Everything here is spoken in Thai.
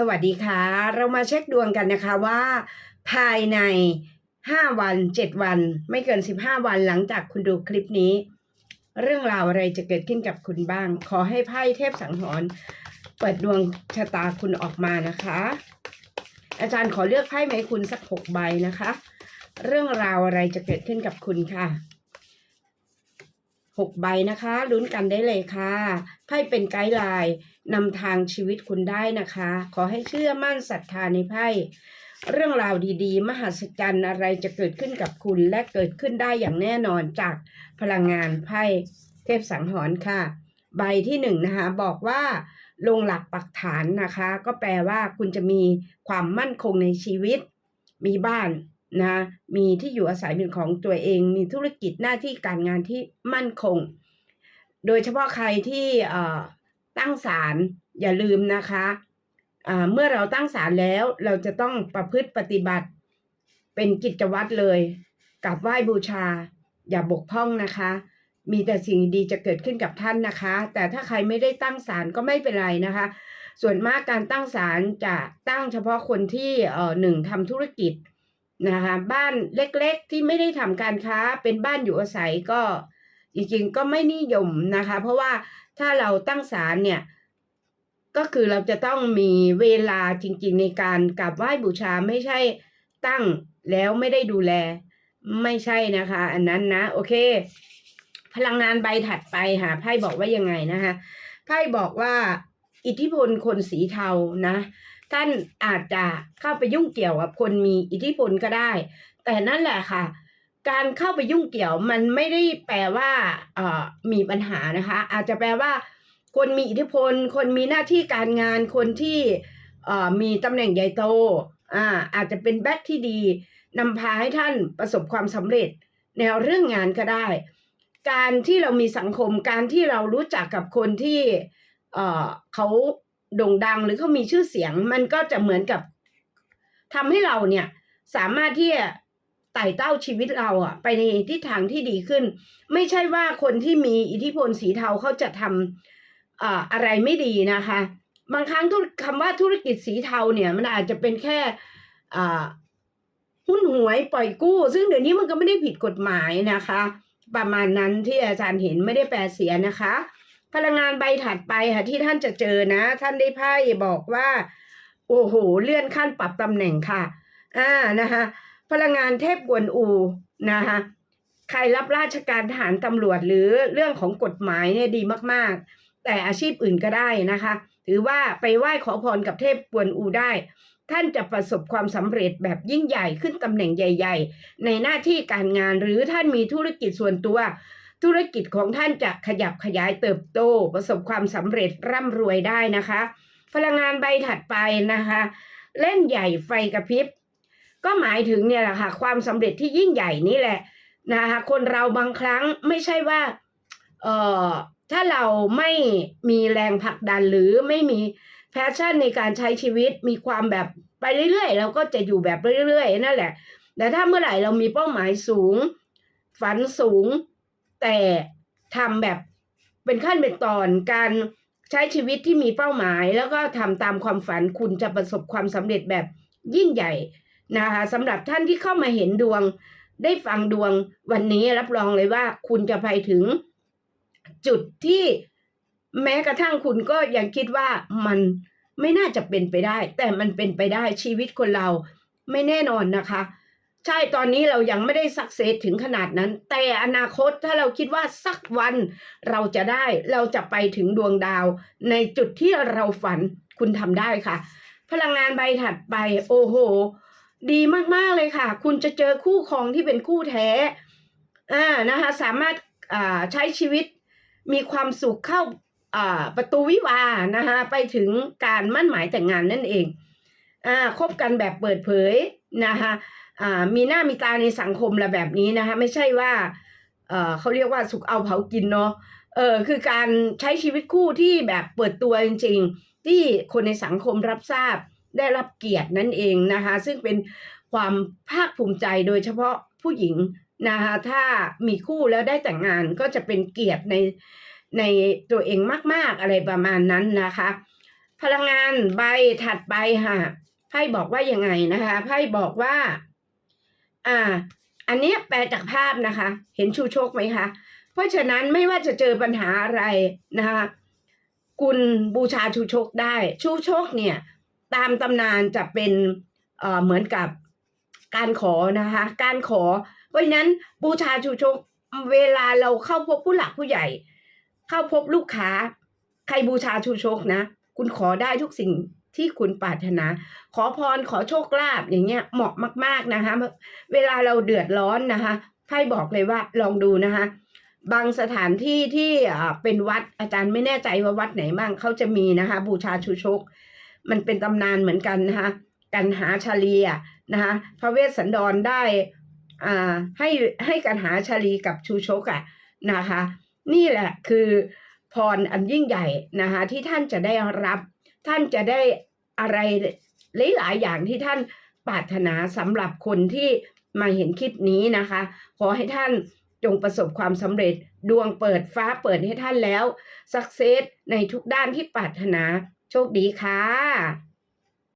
สวัสดีค่ะ เรามาเช็คดวงกันนะคะว่า ภายใน 5 วัน 7 วัน ไม่เกิน 15 วันหลังจากคุณดูคลิปนี้ เรื่องราวอะไรจะเกิดขึ้นกับคุณบ้าง ขอให้ไพ่เทพสังหรณ์เปิดดวงชะตาคุณออกมานะคะ อาจารย์ขอเลือกไพ่ไหมคุณสักหกใบนะคะ เรื่องราวอะไรจะเกิดขึ้นกับคุณค่ะ หกใบนะคะลุ้นกันได้เลยค่ะไพ่เป็นไกด์ไลน์นำทางชีวิตคุณได้นะคะ ขอให้เชื่อมั่นศรัทธาในไพ่เรื่องราวดีๆ มหัศจรรย์อะไรจะเกิดขึ้นกับคุณและเกิดขึ้นได้อย่างแน่นอนจากพลังงานไพ่เทพสังหรณ์ค่ะ ใบที่หนึ่งนะคะบอกว่าลงหลักปักฐานนะคะ ก็แปลว่าคุณจะมีความมั่นคงในชีวิต มีบ้าน นะมีที่อยู่อาศัยเป็นของตัวเอง มีธุรกิจหน้าที่การงานที่มั่นคง โดยเฉพาะใครที่เอ่อตั้งศาลอย่าลืมนะคะอ่าเมื่อเราตั้งศาลแล้วเราจะต้องประพฤติปฏิบัติเป็นกิจวัตรเลยกราบไหว้บูชา อย่าบกพร่องนะคะ มีแต่สิ่งดีจะเกิดขึ้นกับท่านนะคะ แต่ถ้าใครไม่ได้ตั้งศาลก็ไม่เป็นไรนะคะ ส่วนมากการตั้งศาลจะตั้งเฉพาะคนที่เอ่อหนึ่งทำธุรกิจ นะคะบ้านเล็กๆที่ไม่ได้ทำการค้าเป็นบ้านอยู่อาศัยก็จริงๆก็ไม่นิยมนะคะ เพราะว่าถ้าเราตั้งศาลเนี่ยก็คือเราจะต้องมีเวลาจริงๆในการกราบไหว้บูชาไม่ใช่ตั้งแล้วไม่ได้ดูแล ไม่ใช่นะคะ อันนั้นนะ โอเค พลังงานใบถัดไปค่ะไพ่บอกว่ายังไงนะคะไพ่บอกว่า อิทธิพลคนสีเทานะ ท่านอาจจะเข้าไปยุ่งเกี่ยวกับคนมีอิทธิพลก็ได้ แต่นั่นแหละค่ะ การเข้าไปยุ่งเกี่ยวมันไม่ได้แปลว่าเออมีปัญหานะคะ อาจจะแปลว่า คนมีอิทธิพล คนมีหน้าที่การงาน คนที่เออมีตำแหน่งใหญ่โตอ่าอาจจะเป็นแบ็คที่ดีนำพาให้ท่านประสบความสำเร็จแนวเรื่องงานก็ได้ การที่เรามีสังคมการที่เรารู้จักกับคนที่ เอ่อเขาโด่งดังหรือเขามีชื่อเสียง มันก็จะเหมือนกับทำให้เราเนี่ยสามารถที่จะไต่เต้าชีวิตเราอะไปในทิศทางที่ดีขึ้น ไม่ใช่ว่าคนที่มีอิทธิพลสีเทาเขาจะทำอ่าอะไรไม่ดีนะคะ บางครั้งธุรคำว่าธุรกิจสีเทาเนี่ย มันอาจจะเป็นแค่หุ้นหวยปล่อยกู้ ซึ่งเดี๋ยวนี้มันก็ไม่ได้ผิดกฎหมายนะคะ ประมาณนั้นที่อาจารย์เห็นไม่ได้แปลเสียนะคะ พลังงานใบถัดไปค่ะที่ท่านจะเจอนะ ท่านได้ไพ่บอกว่า โอ้โห เลื่อนขั้นปรับตำแหน่งค่ะ อ่านะคะพลังงานเทพกวนอูนะคะใครรับราชการทหารตำรวจหรือเรื่องของกฎหมายเนี่ยดีมากๆ แต่อาชีพอื่นก็ได้นะคะ ถือว่าไปไหว้ขอพรกับเทพกวนอูได้ ท่านจะประสบความสำเร็จแบบยิ่งใหญ่ขึ้นตำแหน่งใหญ่ ๆ ในหน้าที่การงานหรือท่านมีธุรกิจส่วนตัว ธุรกิจของท่านจะขยับขยายเติบโต ประสบความสำเร็จร่ำรวยได้นะคะ พลังงานใบถัดไปนะคะ เล่นใหญ่ไฟกระพริบ ก็หมายถึงเนี่ยแหละค่ะความสำเร็จที่ยิ่งใหญ่นี่แหละนะคะคนเราบางครั้งไม่ใช่ว่าเอ่อถ้าเราไม่มีแรงผลักดันหรือไม่มีแพชชั่นในการใช้ชีวิตมีความแบบไปเรื่อยๆเราก็จะอยู่แบบเรื่อยๆนั่นแหละ แต่ถ้าเมื่อไหร่เรามีเป้าหมายสูง ฝันสูง แต่ทำแบบเป็นขั้นเป็นตอนการใช้ชีวิตที่มีเป้าหมาย แล้วก็ทำตามความฝันคุณจะประสบความสำเร็จแบบยิ่งใหญ่นะคะสำหรับท่านที่เข้ามาเห็นดวง ได้ฟังดวงวันนี้รับรองเลยว่าคุณจะไปถึงจุดที่แม้กระทั่งคุณก็ยังคิดว่ามันไม่น่าจะเป็นไปได้ แต่มันเป็นไปได้ชีวิตคนเราไม่แน่นอนนะคะ ใช่ตอนนี้เรายังไม่ได้สักเซสถึงขนาดนั้น แต่อนาคตถ้าเราคิดว่าสักวันเราจะได้เราจะไปถึงดวงดาว ในจุดที่เราฝันคุณทำได้ค่ะ พลังงานใบถัดไปโอ้โห ดีมากๆเลยค่ะ คุณจะเจอคู่ครองที่เป็นคู่แท้อ่านะคะสามารถอ่าใช้ชีวิตมีความสุขเข้าอ่าประตูวิวานะคะไปถึงการมั่นหมายแต่งงานนั่นเองอ่าคบกันแบบเปิดเผยนะคะ มีหน้ามีตาในสังคมละแบบนี้นะคะ ไม่ใช่ว่าเอ่อเขาเรียกว่าสุกเอาเผากินเนาะเออคือการใช้ชีวิตคู่ที่แบบเปิดตัวจริง ๆ ที่คนในสังคมรับทราบได้รับเกียรตินั่นเองนะคะ ซึ่งเป็นความภาคภูมิใจโดยเฉพาะผู้หญิงนะคะถ้ามีคู่แล้วได้แต่งงานก็จะเป็นเกียรติในในตัวเองมาก ๆอะไรประมาณนั้นนะคะ พลังงานใบถัดไปค่ะไพ่บอกว่ายังไงนะคะไพ่บอกว่า อ่า อันนี้แปลจากภาพนะคะ เห็นชูโชคไหมคะ เพราะฉะนั้นไม่ว่าจะเจอปัญหาอะไรนะคะคุณบูชาชูโชคได้ ชูโชคเนี่ย ตามตำนานจะเป็นเอ่อเหมือนกับการขอนะคะ การขอ เพราะฉะนั้นบูชาชูโชคเวลาเราเข้าพบผู้หลักผู้ใหญ่ เข้าพบลูกค้า ใครบูชาชูโชคนะ คุณขอได้ทุกสิ่ง ที่คุณปรารถนา ขอพรขอโชคลาภอย่างเงี้ยเหมาะมาก ๆนะคะ เวลาเราเดือดร้อนนะคะไพ่บอกเลยว่าลองดูนะคะ บางสถานที่ที่เป็นวัดอาจารย์ไม่แน่ใจว่าวัดไหนบ้างเขาจะมีนะคะ บูชาชูชก มันเป็นตำนานเหมือนกันนะคะกันหาชาลีอะนะคะพระเวสสันดรได้อ่าให้ให้กันหาชาลีกับชูชกอะนะคะ นี่แหละคือพรอันยิ่งใหญ่นะคะที่ท่านจะได้รับ ท่านจะได้อะไรหลายๆอย่างที่ท่านปรารถนาสำหรับคนที่มาเห็นคลิปนี้นะคะ ขอให้ท่านจงประสบความสำเร็จดวงเปิดฟ้าเปิดให้ท่านแล้วสักเซสในทุกด้านที่ปรารถนาโชคดีค่ะ